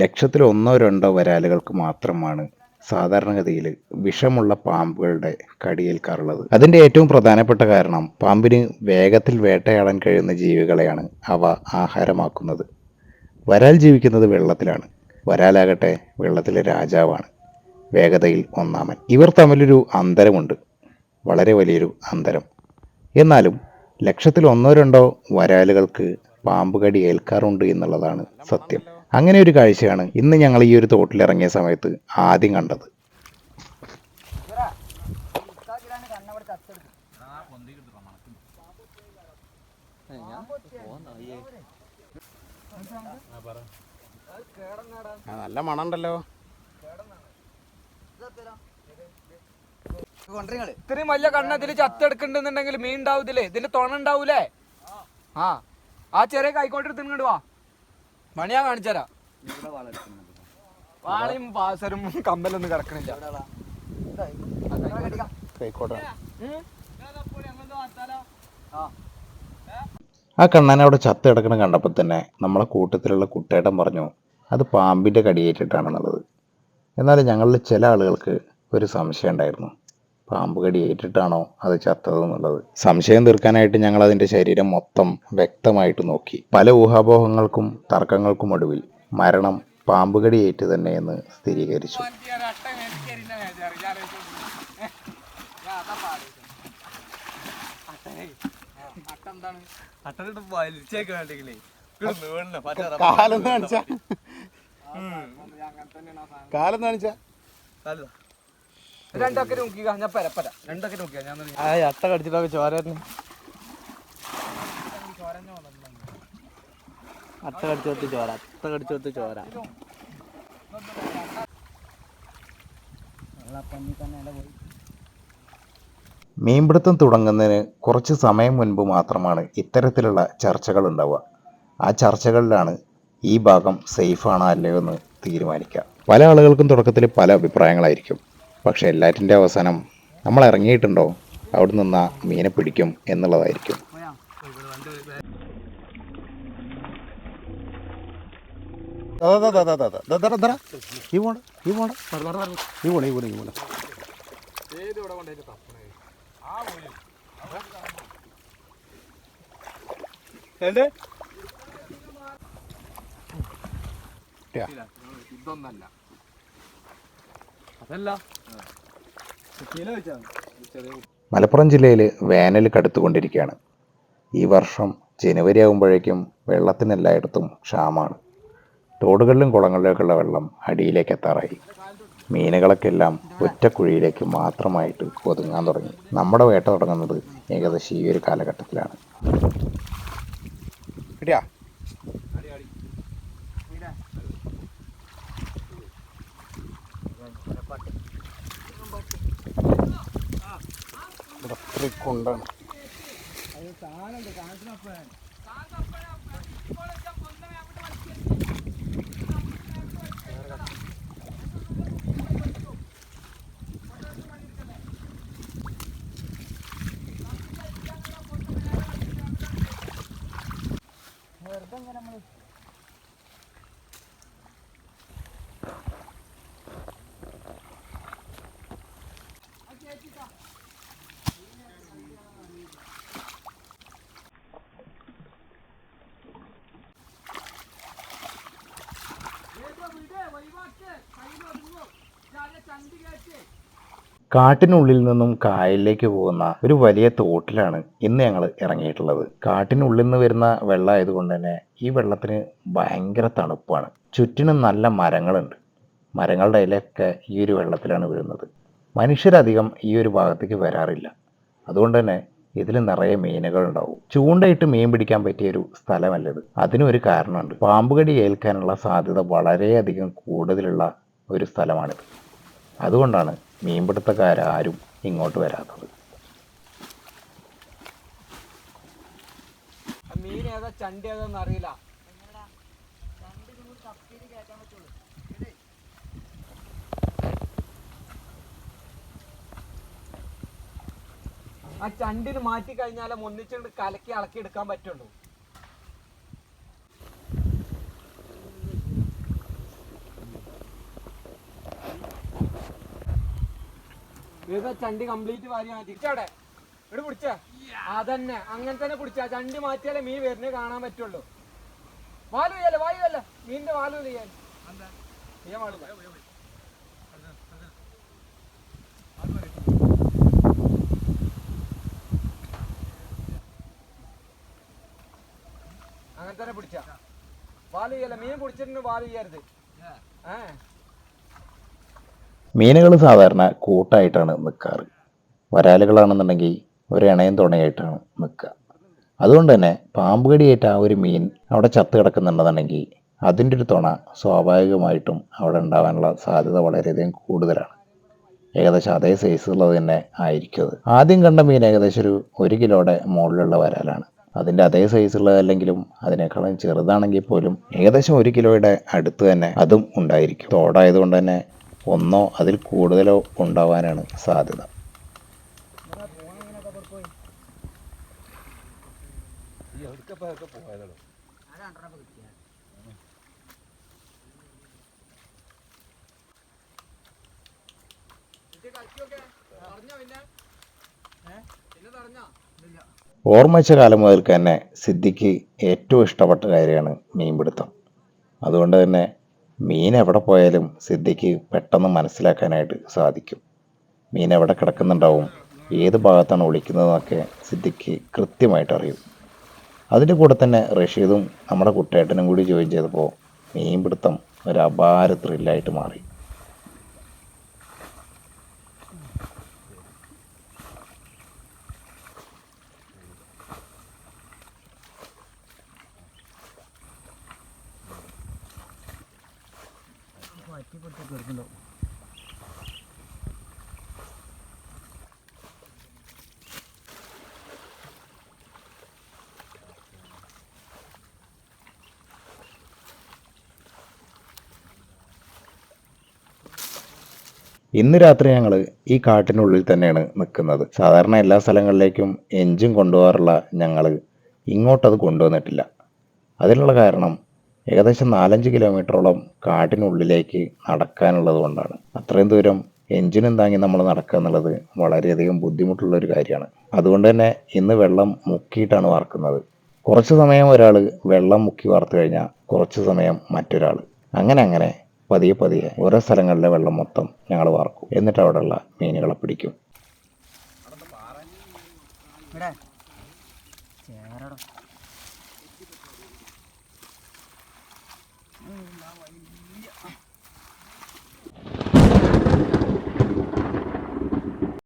ലക്ഷത്തിൽ ഒന്നോ രണ്ടോ വരാലുകൾക്ക് മാത്രമാണ് സാധാരണഗതിയിൽ വിഷമുള്ള പാമ്പുകളുടെ കടിയേൽക്കാറുള്ളത്. അതിന്റെ ഏറ്റവും പ്രധാനപ്പെട്ട കാരണം പാമ്പിന് വേഗത്തിൽ വേട്ടയാടാൻ കഴിയുന്ന ജീവികളെയാണ് അവ ആഹാരമാക്കുന്നത്. വരാൽ ജീവിക്കുന്നത് വെള്ളത്തിലാണ്. വരാലാകട്ടെ വെള്ളത്തിലെ രാജാവാണ്. വേഗതയിൽ ഒന്നാമൻ. ഇവർ തമ്മിലൊരു അന്തരമുണ്ട്. വളരെ വലിയൊരു അന്തരം. എന്നാലും ലക്ഷത്തിൽ ഒന്നോ രണ്ടോ വരാലുകൾക്ക് പാമ്പ് കടി ഏൽക്കാറുണ്ട് എന്നുള്ളതാണ് സത്യം. അങ്ങനെ ഒരു കാഴ്ചയാണ് ഇന്ന് ഞങ്ങൾ ഈ ഒരു തോട്ടിലിറങ്ങിയ സമയത്ത് ആദ്യം കണ്ടത്. നല്ല മണമുണ്ടല്ലോ. ഇത്രയും വലിയ കണ്ണ ഇതിൽ ചത്തെടുക്കണ്ടെന്നുണ്ടെങ്കിൽ മീൻ ഉണ്ടാവൂലേ ഇതിന്റെ തൊണ ഉണ്ടാവൂലേ ആ ആ ചെറിയ കൈക്കോട്ട് തിന്നിട്ട് വാ. മണിയാ കാണിച്ചരാ. വാളയും പാസരും കമ്പലൊന്നും കിടക്കണില്ല. ആ. കണ്ണാനെ അവിടെ ചത്ത് കിടക്കണ കണ്ടപ്പോൾ തന്നെ നമ്മളെ കൂട്ടത്തിലുള്ള കുട്ടേട്ടൻ പറഞ്ഞു അത് പാമ്പിന്റെ കടിയേറ്റിട്ടാണെന്നുള്ളത്. എന്നാൽ ഞങ്ങളിൽ ചില ആളുകൾക്ക് ഒരു സംശയം ഉണ്ടായിരുന്നു. പാമ്പ് കടിയേറ്റിട്ടാണോ അത് ചത്തത് എന്നുള്ളത്? സംശയം തീർക്കാനായിട്ട് ഞങ്ങൾ അതിന്റെ ശരീരം മൊത്തം വ്യക്തമായിട്ട് നോക്കി. പല ഊഹാപോഹങ്ങൾക്കും തർക്കങ്ങൾക്കും ഒടുവിൽ മരണം പാമ്പ് കടിയേറ്റ് തന്നെയെന്ന് സ്ഥിരീകരിച്ചു. കാലം കാണിച്ചാ? കാലം കാണിച്ച? രണ്ടൊക്കെ നോക്കിക്ക ഞാൻ രണ്ടൊക്കെ നോക്കിയാ അട്ട കടിച്ചിട്ടൊക്കെ അട്ട കടിച്ചോത്ത് ചോര അട്ട കടിച്ചോത്ത് ചോര. മീൻപിടുത്തം തുടങ്ങുന്നതിന് കുറച്ച് സമയം മുൻപ് മാത്രമാണ് ഇത്തരത്തിലുള്ള ചർച്ചകൾ ഉണ്ടാവുക. ആ ചർച്ചകളിലാണ് ഈ ഭാഗം സേഫാണോ അല്ലയോ എന്ന് തീരുമാനിക്കുക. പല ആളുകൾക്കും തുടക്കത്തിൽ പല അഭിപ്രായങ്ങളായിരിക്കും. പക്ഷെ എല്ലാറ്റിന്റെ അവസാനം നമ്മൾ ഇറങ്ങിയിട്ടുണ്ടോ? അവിടെ നിന്നാ മീനെ പിടിക്കും എന്നുള്ളതായിരിക്കും. ഇതൊന്നല്ല. അതല്ല. മലപ്പുറം ജില്ലയിൽ വേനൽ കടുത്തുകൊണ്ടിരിക്കുകയാണ്. ഈ വർഷം ജനുവരി ആകുമ്പോഴേക്കും വെള്ളത്തിന് എല്ലായിടത്തും ക്ഷാമമാണ്. തോടുകളിലും കുളങ്ങളിലേക്കുള്ള വെള്ളം അടിയിലേക്ക് എത്താറായി. മീനുകളൊക്കെ എല്ലാം ഉറ്റകുഴിയിലേക്ക് മാത്രമായിട്ട് ഒതുങ്ങാൻ തുടങ്ങി. നമ്മുടെ വേട്ട തുടങ്ങുന്നത് ഏകദേശം ഈ ഒരു കാലഘട്ടത്തിലാണ്. കിട്ടിയാ കൊണ്ടാണ് കാട്ടിനുള്ളിൽ നിന്നും കായലിലേക്ക് പോകുന്ന ഒരു വലിയ തോട്ടിലാണ് ഇന്ന് ഞങ്ങൾ ഇറങ്ങിയിട്ടുള്ളത്. കാട്ടിനുള്ളിൽ നിന്ന് വരുന്ന വെള്ളമായതുകൊണ്ട് തന്നെ ഈ വെള്ളത്തിന് ഭയങ്കര തണുപ്പാണ്. ചുറ്റിനും നല്ല മരങ്ങളുണ്ട്. മരങ്ങളുടെ ഇലയൊക്കെ ഈ ഒരു വെള്ളത്തിലാണ് വരുന്നത്. മനുഷ്യരധികം ഈ ഒരു ഭാഗത്തേക്ക് വരാറില്ല. അതുകൊണ്ട് തന്നെ ഇതിൽ നിറയെ മീനുകൾ ഉണ്ടാവും. ചൂണ്ടയിട്ട് മീൻ പിടിക്കാൻ പറ്റിയ ഒരു സ്ഥലമല്ലത്. അതിനൊരു കാരണമുണ്ട്. പാമ്പുകടി ഏൽക്കാനുള്ള സാധ്യത വളരെയധികം കൂടുതലുള്ള ഒരു സ്ഥലമാണിത്. അതുകൊണ്ടാണ് മീൻപിടുത്തക്കാരും ഇങ്ങോട്ട് വരാത്തത്. ഏതാ? ചണ്ടി അറിയില്ല. ആ ചണ്ടിന് മാറ്റി കഴിഞ്ഞാലും ഒന്നിച്ചുകൊണ്ട് കലക്കി അളക്കി എടുക്കാൻ പറ്റുള്ളൂ. ചണ്ടി കംപ്ലീറ്റ് വാരി തിരിച്ചവിടെ ഇവിടെ പിടിച്ച. അതന്നെ. അങ്ങനെ തന്നെ പിടിച്ച. ചണ്ടി മാറ്റിയാലേ മീൻ വരുന്നത് കാണാൻ പറ്റുള്ളൂ. വാലു ചെയ്യല്ലേ വായു അല്ല മീനിന്റെ വാലു ചെയ്യാൻ അങ്ങനെ തന്നെ പിടിച്ച. വാലു ചെയ്യല്ല മീൻ പിടിച്ചിട്ടുണ്ട് വാലു ചെയ്യരുത് ഏ? മീനുകൾ സാധാരണ കൂട്ടായിട്ടാണ് നിൽക്കാറ് വരാലുകളാണെന്നുണ്ടെങ്കിൽ ഒരു ഇണയും തുണയായിട്ടാണ് നിൽക്കുക അതുകൊണ്ട് തന്നെ പാമ്പ് കടിയേറ്റ ആ ഒരു മീൻ അവിടെ ചത്ത് കിടക്കുന്നുണ്ടെന്നുണ്ടെങ്കിൽ അതിന്റെ ഒരു തുണ സ്വാഭാവികമായിട്ടും അവിടെ ഉണ്ടാകാനുള്ള സാധ്യത വളരെയധികം കൂടുതലാണ്. ഏകദേശം അതേ സൈസുള്ളത് തന്നെ ആയിരിക്കും അത്. ആദ്യം കണ്ട മീൻ ഏകദേശം ഒരു ഒരു കിലോയുടെ മുകളിലുള്ള വരാലാണ്. അതിന്റെ അതേ സൈസുള്ളതല്ലെങ്കിലും അതിനേക്കാളും ചെറുതാണെങ്കിൽ പോലും ഏകദേശം ഒരു കിലോയുടെ അടുത്ത് തന്നെ അതും ഉണ്ടായിരിക്കും. തോടായതുകൊണ്ട് തന്നെ ഒന്നോ അതിൽ കൂടുതലോ ഉണ്ടാവാനാണ് സാധ്യത. ഓർമ്മിച്ച കാലം മുതൽക്ക് തന്നെ സിദ്ധിക്ക് ഏറ്റവും ഇഷ്ടപ്പെട്ട കാര്യമാണ് മീൻപിടുത്തം. അതുകൊണ്ട് തന്നെ മീൻ എവിടെ പോയാലും സിദ്ധിക്ക് പെട്ടെന്ന് മനസ്സിലാക്കാനായിട്ട് സാധിക്കും. മീൻ എവിടെ കിടക്കുന്നുണ്ടാവും ഏത് ഭാഗത്താണ് ഒളിക്കുന്നതെന്നൊക്കെ സിദ്ധിക്ക് കൃത്യമായിട്ട് അറിയും. അതിന്റെ കൂടെ തന്നെ റഷീദും നമ്മുടെ കുട്ടേട്ടനും കൂടി ജോയിൻ ചെയ്തപ്പോൾ മീൻ പിടുത്തം ഒരു അപാര ത്രില്ലായിട്ട് മാറി. ഇന്ന് രാത്രി ഞങ്ങൾ ഈ കാട്ടിനുള്ളിൽ തന്നെയാണ് നിൽക്കുന്നത്. സാധാരണ എല്ലാ സ്ഥലങ്ങളിലേക്കും എഞ്ചിൻ കൊണ്ടുപോകാറുള്ള ഞങ്ങൾ ഇങ്ങോട്ടത് കൊണ്ടുവന്നിട്ടില്ല. അതിനുള്ള കാരണം ഏകദേശം നാലഞ്ച് കിലോമീറ്ററോളം കാട്ടിനുള്ളിലേക്ക് നടക്കാനുള്ളത് കൊണ്ടാണ്. അത്രയും ദൂരം എഞ്ചിനും താങ്ങി നമ്മൾ നടക്കുക എന്നുള്ളത് വളരെയധികം ബുദ്ധിമുട്ടുള്ള ഒരു കാര്യമാണ്. അതുകൊണ്ട് തന്നെ ഇന്ന് വെള്ളം മുക്കിയിട്ടാണ് വാർക്കുന്നത്. കുറച്ച് സമയം ഒരാൾ വെള്ളം മുക്കി വാർത്തു കഴിഞ്ഞാൽ കുറച്ച് സമയം മറ്റൊരാൾ. അങ്ങനെ അങ്ങനെ പതിയെ പതിയെ ഓരോ സ്ഥലങ്ങളിലെ വെള്ളം മൊത്തം ഞങ്ങൾ വാർക്കും. എന്നിട്ട് അവിടെയുള്ള മീനുകളെ പിടിക്കും. ഇവിടെ 嗯，拿我一。